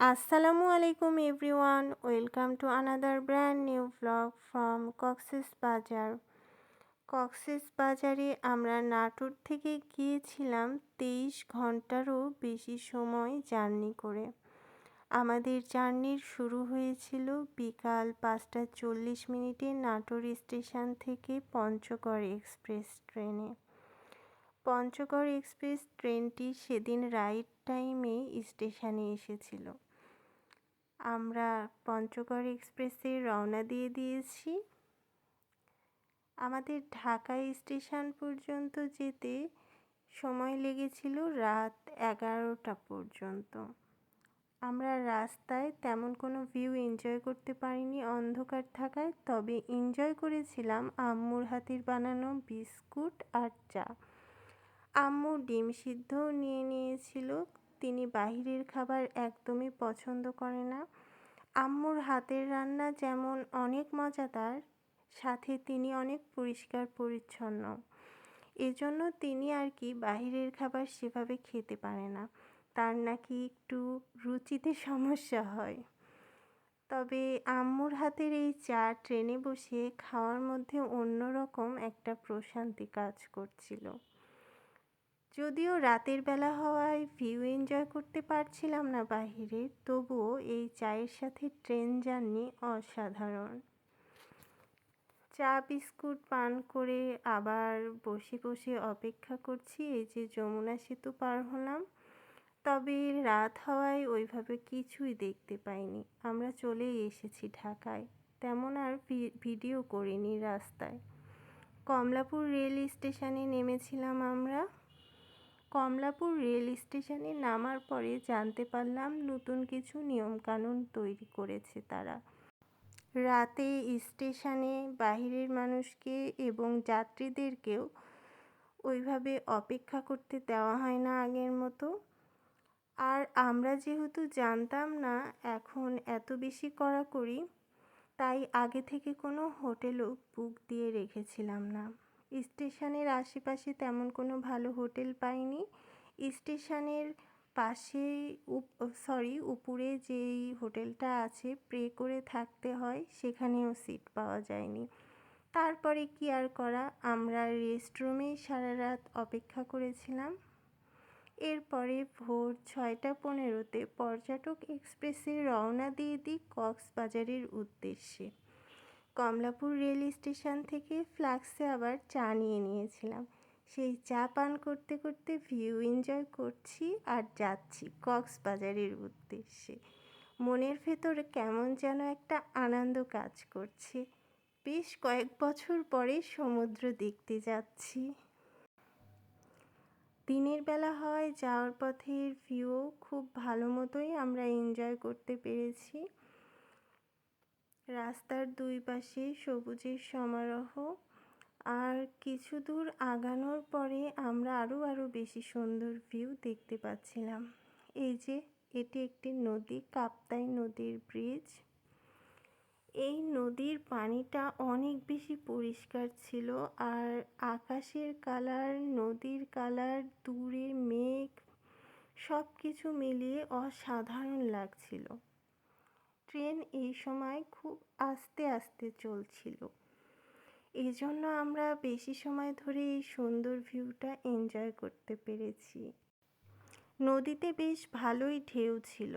আসসালামু আলাইকুম everyone, welcome to another brand new blog from Cox's Bazar. Cox's বাজারে আমরা নাটোর থেকে গিয়েছিলাম তেইশ ঘন্টারও বেশি সময় জার্নি করে। আমাদের জার্নির শুরু হয়েছিল বিকাল পাঁচটা চল্লিশ মিনিটে নাটোর স্টেশন থেকে পঞ্চগড় এক্সপ্রেস ট্রেনে। পঞ্চগড় এক্সপ্রেস ট্রেনটি সেদিন রাইট টাইমে স্টেশনে এসেছিল। আমরা পঞ্চগড় এক্সপ্রেসে রওনা দিয়ে দিয়েছি। আমাদের ঢাকা স্টেশন পর্যন্ত যেতে সময় লেগেছিল রাত এগারোটা পর্যন্ত। আমরা রাস্তায় তেমন কোনো ভিউ এনজয় করতে পারিনি অন্ধকার থাকায়, তবে এনজয় করেছিলাম আম্মুর হাতির বানানো বিস্কুট আর চা। আম্মু ডিম সিদ্ধও নিয়ে নিয়েছিল। তিনি বাহিরের খাবার একদমই পছন্দ করে না। আম্মুর হাতের রান্না যেমন অনেক মজাদার সাথে তিনি অনেক পরিষ্কার পরিচ্ছন্ন। এজন্য তিনি আর কি বাহিরের খাবার সেভাবে খেতে পারে না। তার নাকি একটু রুচিতে সমস্যা হয়। তবে আম্মুর হাতের এই চা ট্রেনে বসে খাওয়ার মধ্যে অন্যরকম একটা প্রশান্তি কাজ করছিল। যদিও রাতের বেলা হওয়ায় ভিউ এনজয় করতে পারছিলাম না বাহিরে, তবুও এই চায়ের সাথে ট্রেন জার্নি অসাধারণ। চা, বিস্কুট পান করে আবার বসে বসে অপেক্ষা করছি এই যে যমুনা সেতু পার হলাম। তবে রাত হওয়ায় ওইভাবে কিছুই দেখতে পাইনি। আমরা চলেই এসেছি ঢাকায়। তেমন আর ভিডিও করিনি রাস্তায়। কমলাপুর রেল স্টেশনে নেমেছিলাম আমরা। কমলাপুর রেল স্টেশনে নামার পরে জানতে পারলাম নতুন কিছু নিয়মকানুন তৈরি করেছে তারা। রাতে স্টেশনে বাহিরের মানুষকে এবং যাত্রীদেরকেও ওইভাবে অপেক্ষা করতে দেওয়া হয় না আগের মতো। আর আমরা যেহেতু জানতাম না, এখন এত বেশি করা করি তাই আগে থেকে কোনো হোটেলও বুক দিয়ে রেখেছিলাম না। স্টেশনের আশেপাশে তেমন কোনো ভালো হোটেল পাইনি। স্টেশনের পাশে সরি উপরে যেই হোটেলটা আছে প্রে করে থাকতে হয়, সেখানেও সিট পাওয়া যায়নি। তারপরে কি আর করা? আমরা রেস্টরুমেই সারা রাত অপেক্ষা করেছিলাম। এরপরে ভোর ছয়টা পনেরোতে পর্যটক এক্সপ্রেসে রওনা দিয়ে দিই কক্সবাজারের উদ্দেশ্যে। কমলাপুর রেল স্টেশন থেকে ফ্লাক্সে আবার চা নিয়ে নিয়েছিলাম। সেই চা পান করতে করতে ভিউ এনজয় করছি আর যাচ্ছি কক্সবাজারের উদ্দেশ্যে। মনের ভেতরে কেমন যেন একটা আনন্দ কাজ করছে। বেশ কয়েক বছর পরে সমুদ্র দেখতে যাচ্ছি। দিনের বেলা হয়, যাওয়ার পথের ভিউ খুব ভালো মতোই আমরা এনজয় করতে পেরেছি। রাস্তার দুই পাশে সবুজের সমারোহ। আর কিছু দূর আগানোর পরে আমরা আরও আরও বেশি সুন্দর ভিউ দেখতে পাচ্ছিলাম। এই যে, এটি একটি নদী, কাপ্তাই নদীর ব্রিজ এই নদীর পানিটা অনেক বেশি পরিষ্কার ছিল আর আকাশের কালার নদীর কালার দূরে মেঘ সব কিছু মিলিয়ে অসাধারণ লাগছিল। ট্রেন এই সময় খুব আস্তে আস্তে চলছিল। এই জন্য আমরা বেশি সময় ধরে এই সুন্দর ভিউটা এনজয় করতে পেরেছি। নদীতে বেশ ভালোই ঢেউ ছিল।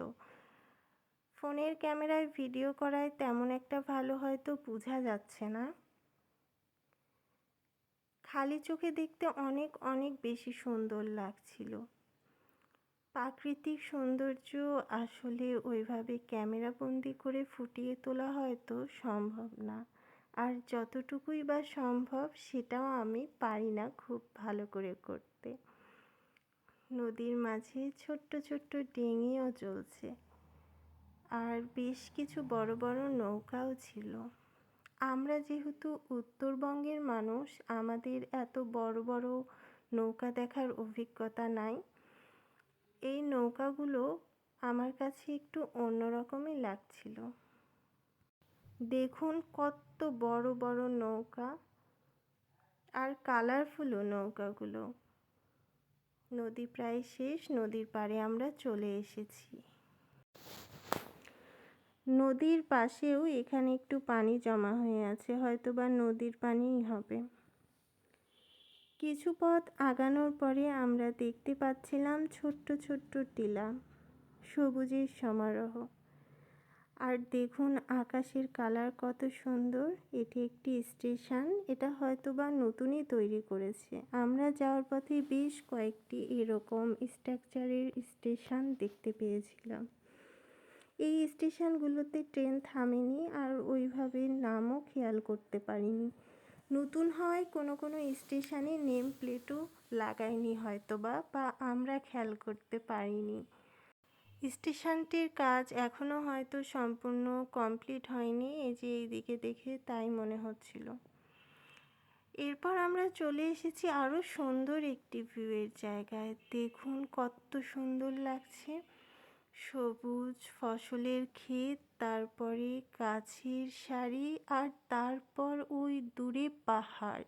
ফোনের ক্যামেরায় ভিডিও করায় তেমন একটা ভালো হয়তো বোঝা যাচ্ছে না। খালি চোখে দেখতে অনেক অনেক বেশি সুন্দর লাগছিল। প্রাকৃতিক সৌন্দর্য আসলে ওইভাবে ক্যামেরা বন্দি করে ফুটিয়ে তোলা হয়তো সম্ভব না। আর যতটুকুই বা সম্ভব সেটাও আমি পারি না খুব ভালো করে করতে। নদীর মাঝে ছোট্ট ছোট্ট ডিঙিও চলছে আর বেশ কিছু বড় বড় নৌকাও ছিল। আমরা যেহেতু উত্তরবঙ্গের মানুষ, আমাদের এত বড় বড় নৌকা দেখার অভিজ্ঞতা নাই। এই নৌকাগুলো আমার কাছে একটু অন্যরকমই লাগছিল। দেখুন কত বড় বড় নৌকা আর কালারফুলও নৌকাগুলো। নদী প্রায় শেষ, নদীর পাড়ে আমরা চলে এসেছি। নদীর পাশেও এখানে একটু পানি জমা হয়ে আছে হয়তো বা নদীর পানিই হবে। কিছু পথ আগানোর পরে আমরা দেখতে পাচ্ছিলাম ছোট্ট ছোট্ট টিলা, সবুজের সমারোহ। আর দেখুন আকাশের কালার কত সুন্দর, এটি একটি স্টেশন, এটা হয়তো বা নতুনই তৈরি করেছে। আমরা যাওয়ার পথে বেশ কয়েকটি এরকম স্ট্রাকচারের স্টেশন দেখতে পেয়েছিলাম। এই স্টেশনগুলোতে ট্রেন থামেনি আর ওইভাবে নামও খেয়াল করতে পারিনি। নতুন হওয়ায় কোনো কোনো স্টেশনে নেম প্লেটও লাগায়নি হয়তো বা বা আমরা খেয়াল করতে পারিনি। স্টেশনটির কাজ এখনও হয়তো সম্পূর্ণ কমপ্লিট হয়নি, এই যে এইদিকে দেখে তাই মনে হচ্ছিল। এরপর আমরা চলে এসেছি আরও সুন্দর একটি ভিউয়ের জায়গায়। দেখুন কত সুন্দর লাগছে। সবুজ ফসলের ক্ষেত, তারপরে গাছের সারি আর তারপর ওই দূরে পাহাড়।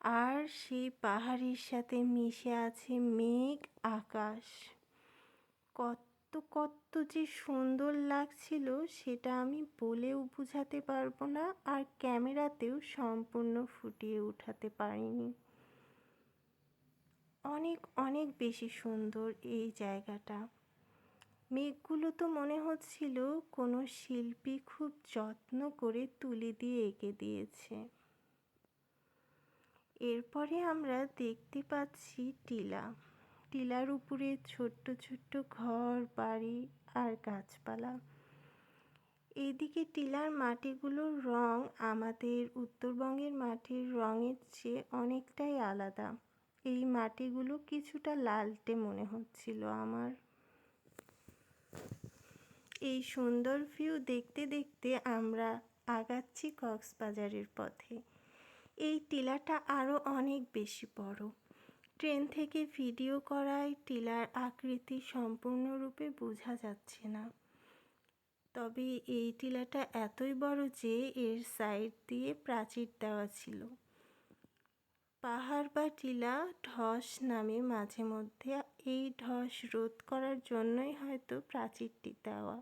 আর সেই পাহাড়ের সাথে মিশে আছে মেঘ, আকাশ। কত কত যে সুন্দর লাগছিল সেটা আমি বলেও বোঝাতে পারব না আর ক্যামেরাতেও সম্পূর্ণ ফুটিয়ে উঠাতে পারিনি। অনেক অনেক বেশি সুন্দর এই জায়গাটা। মেঘগুলো তো মনে হচ্ছিল কোনো শিল্পী খুব যত্ন করে তুলি দিয়ে এঁকে দিয়েছে। এরপরে আমরা দেখতে পাচ্ছি টিলা। টিলার উপরে ছোট্ট ছোট্ট ঘর, বাড়ি আর গাছপালা। এইদিকে টিলার মাটিগুলোর রং আমাদের উত্তরবঙ্গের মাটির রঙের চেয়ে অনেকটাই আলাদা। এই মাটিগুলো কিছুটা লালটে মনে হচ্ছিল আমার। এই সুন্দর ভিউ দেখতে দেখতে আমরা আগাচ্ছি কক্সবাজারের পথে। এই টিলাটা আরও অনেক বেশি বড়। ট্রেন থেকে ভিডিও করায় টিলার আকৃতি সম্পূর্ণরূপে বোঝা যাচ্ছে না। তবে এই টিলাটা এতই বড় যে এর সাইড দিয়ে প্রাচীর দেওয়া ছিল। পাহাড় বা টিলা ধস নামে মাঝে মধ্যে এই ধস রোধ করার জন্যই হয়তো প্রাচীরটি দেওয়া।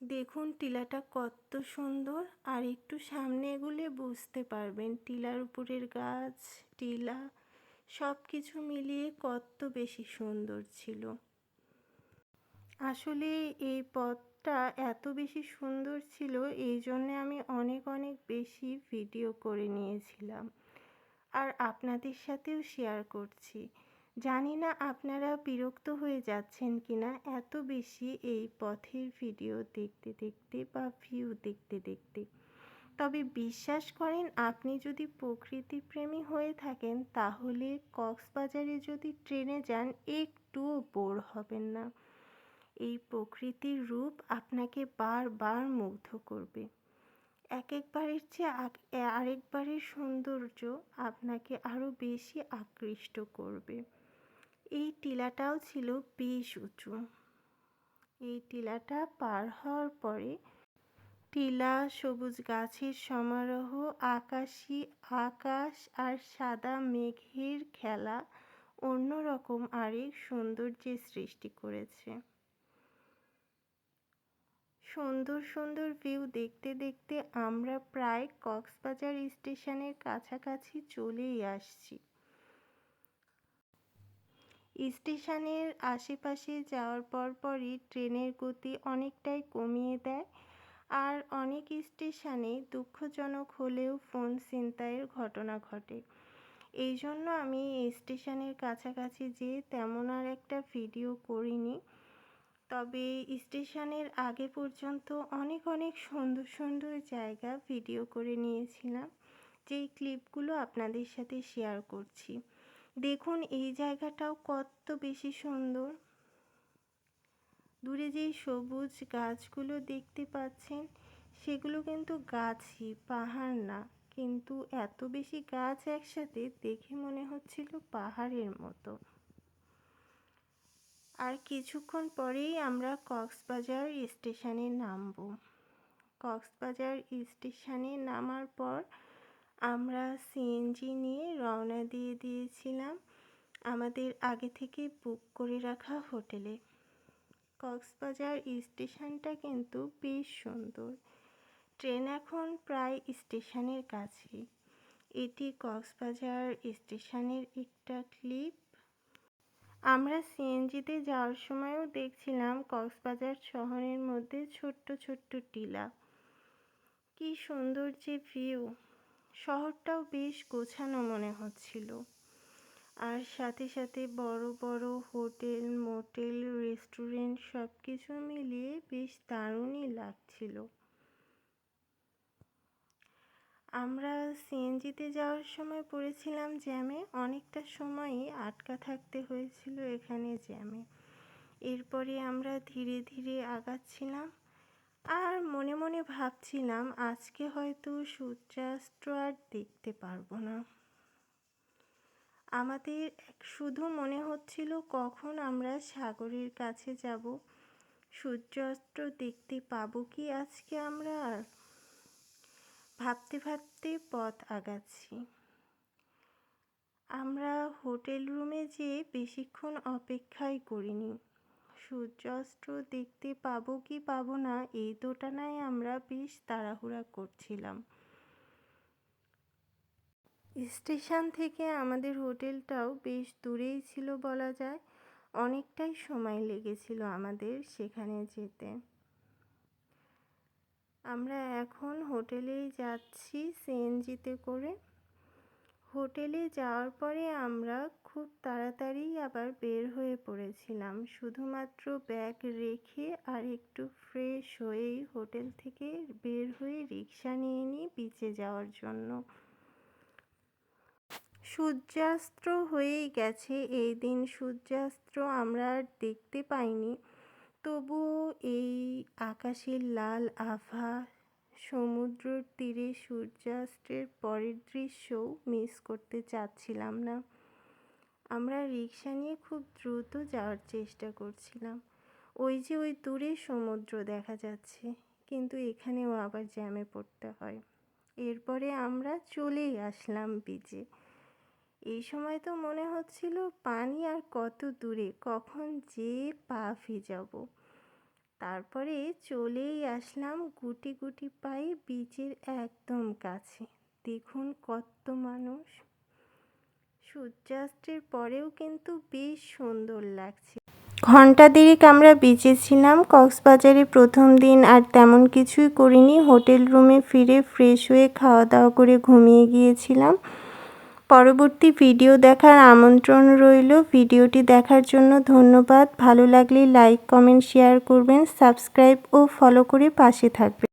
দেখুন টিলাটা কত সুন্দর। আর একটু সামনে এগুলে বুঝতে পারবেন টিলার উপরের গাছ, টিলা সব কিছু মিলিয়ে কত বেশি সুন্দর ছিল। আসলে এই পথটা এত বেশি সুন্দর ছিল, এই জন্যে আমি অনেক অনেক বেশি ভিডিও করে নিয়েছিলাম। আর আপনাদের সাথেও শেয়ার করছি। জানি না আপনারা বিরক্ত হয়ে যাচ্ছেন কি না এত বেশি এই পথের ভিডিও দেখতে দেখতে বা ভিউ দেখতে দেখতে। তবে বিশ্বাস করেন, আপনি যদি প্রকৃতিপ্রেমী হয়ে থাকেন, তাহলে কক্সবাজারে যদি ট্রেনে যান, একটুও বোর হবেন না। এই প্রকৃতির রূপ আপনাকে বারবার মুগ্ধ করবে। এক একবারের চেয়ে আরেকবারের সৌন্দর্য আপনাকে আরও বেশি আকৃষ্ট করবে। এই টিলাটাও ছিল বেশ উঁচু। এই টিলাটা পার হওয়ার পরে টিলা, সবুজ গাছের সমারোহ, আকাশি, আকাশ আর সাদা মেঘের খেলা অন্যরকম আরেক সৌন্দর্যের সৃষ্টি করেছে। সুন্দর সুন্দর ভিউ দেখতে দেখতে আমরা প্রায় কক্সবাজার স্টেশনের কাছাকাছি চলেই আসছি। স্টেশনের আশেপাশে যাওয়ার পর পরই ট্রেনের গতি অনেকটাই কমিয়ে দেয় আর অনেক স্টেশনে দুঃখজনক হলেও ফোন ছিনতাইয়ের ঘটনা ঘটে। এই জন্য আমি স্টেশনের কাছাকাছি যেয়ে তেমন আর একটা ভিডিও করিনি। তবে স্টেশনের আগে পর্যন্ত অনেক অনেক সুন্দর সুন্দর জায়গা ভিডিও করে নিয়েছিলাম। যেই ক্লিপগুলো আপনাদের সাথে শেয়ার করছি। দেখুন, এই জায়গাটাও কত বেশি সুন্দর। দূরে যেই সবুজ গাছগুলো দেখতে পাচ্ছেন, সেগুলো কিন্তু গাছই, পাহাড় না। কিন্তু এত বেশি গাছ একসাথে দেখে মনে হচ্ছিল পাহাড়ের মতো। আর কিছুক্ষণ পরেই আমরা কক্সবাজার স্টেশনে নামব। কক্সবাজার স্টেশনে নামার পর আমরা সিএনজি নিয়ে রওনা দিয়ে দিয়েছিলাম আমাদের আগে থেকে বুক করে রাখা হোটেলে। কক্সবাজার স্টেশনটা কিন্তু বেশ সুন্দর। ট্রেন এখন প্রায় স্টেশনের কাছেই। এটি কক্সবাজার স্টেশনের একটা ক্লিপ। আমরা সিএনজিতে যাওয়ার সময়ও দেখছিলাম কক্সবাজার শহরের মধ্যে ছোট্ট ছোট্ট টিলা। কি সুন্দর যে ভিউ! শহরটাও বেশ গোছানো মনে হচ্ছিল। আর সাথে সাথে বড় বড় হোটেল, মোটেল, রেস্টুরেন্ট সব কিছু মিলিয়ে বেশ দারুণই লাগছিল। আমরা সিএনজিতে যাওয়ার সময় পড়েছিলাম জ্যামে। অনেকটা সময়ই আটকা থাকতে হয়েছিল এখানে জ্যামে। এরপরে আমরা ধীরে ধীরে আগাচ্ছিলাম আর মনে মনে ভাবছিলাম, আজকে হয়তো সূর্যাস্ত আর দেখতে পারব না। আমাদের শুধু মনে হচ্ছিল কখন আমরা সাগরের কাছে যাব, সূর্যাস্ত দেখতে পাবো কি আজকে আমরা আর? ভাবতে ভাবতে পথ আগাচ্ছি। আমরা হোটেল রুমে যেয়ে বেশিক্ষণ অপেক্ষাই করিনি। সূর্যাস্ত দেখতে পাবো কি পাবো না, এই দোটানায় আমরা বেশ তাড়াহুড়া করছিলাম। স্টেশন থেকে আমাদের হোটেলটাও বেশ দূরেই ছিল বলা যায়। অনেকটাই সময় লেগেছিল আমাদের সেখানে যেতে। আমরা এখন হোটেলেই যাচ্ছি সিএনজিতে করে। হোটেলে যাওয়ার পরে আমরা খুব তাড়াতাড়ি আবার বের হয়ে পড়েছিলাম। শুধুমাত্র ব্যাগ রেখে আর একটু ফ্রেশ হয়েই হোটেল থেকে বের হয়ে রিক্সা নিয়ে নিই বিচে যাওয়ার জন্য। সূর্যাস্ত হয়েই গেছে। এই দিন সূর্যাস্ত আমরা আর দেখতে পাইনি। তবুও এই আকাশের লাল আভা সমুদ্রের তীরে সূর্যাস্তের পরের দৃশ্যও মিস করতে চাচ্ছিলাম না। আমরা রিক্সা নিয়ে খুব দ্রুত যাওয়ার চেষ্টা করছিলাম। ওই যে ওই দূরে সমুদ্র দেখা যাচ্ছে, কিন্তু এখানেও আবার জ্যামে পড়তে হয়। এরপরে আমরা চলেই আসলাম বিচে এই সময় তো মনে হচ্ছিল পানি আর কত দূরে, কখন যে পা ভিজাবো। তারপরে চলেই আসলাম গুটি গুটি পায়ে বিচের একদম কাছে। দেখুন কত মানুষ। সূর্যাস্তের পরেও কিন্তু বেশ সুন্দর লাগছে। ঘণ্টা দেরিক আমরা বিচে ছিলাম কক্সবাজারে প্রথম দিন আর তেমন কিছুই করিনি। হোটেল রুমে ফিরে ফ্রেশ হয়ে খাওয়া দাওয়া করে ঘুমিয়ে গিয়েছিলাম। পরবর্তী ভিডিও দেখার আমন্ত্রণ রইল। ভিডিওটি দেখার জন্য ধন্যবাদ। ভালো লাগলে লাইক, কমেন্ট, শেয়ার করবেন, সাবস্ক্রাইব ও ফলো করে পাশে থাকবেন।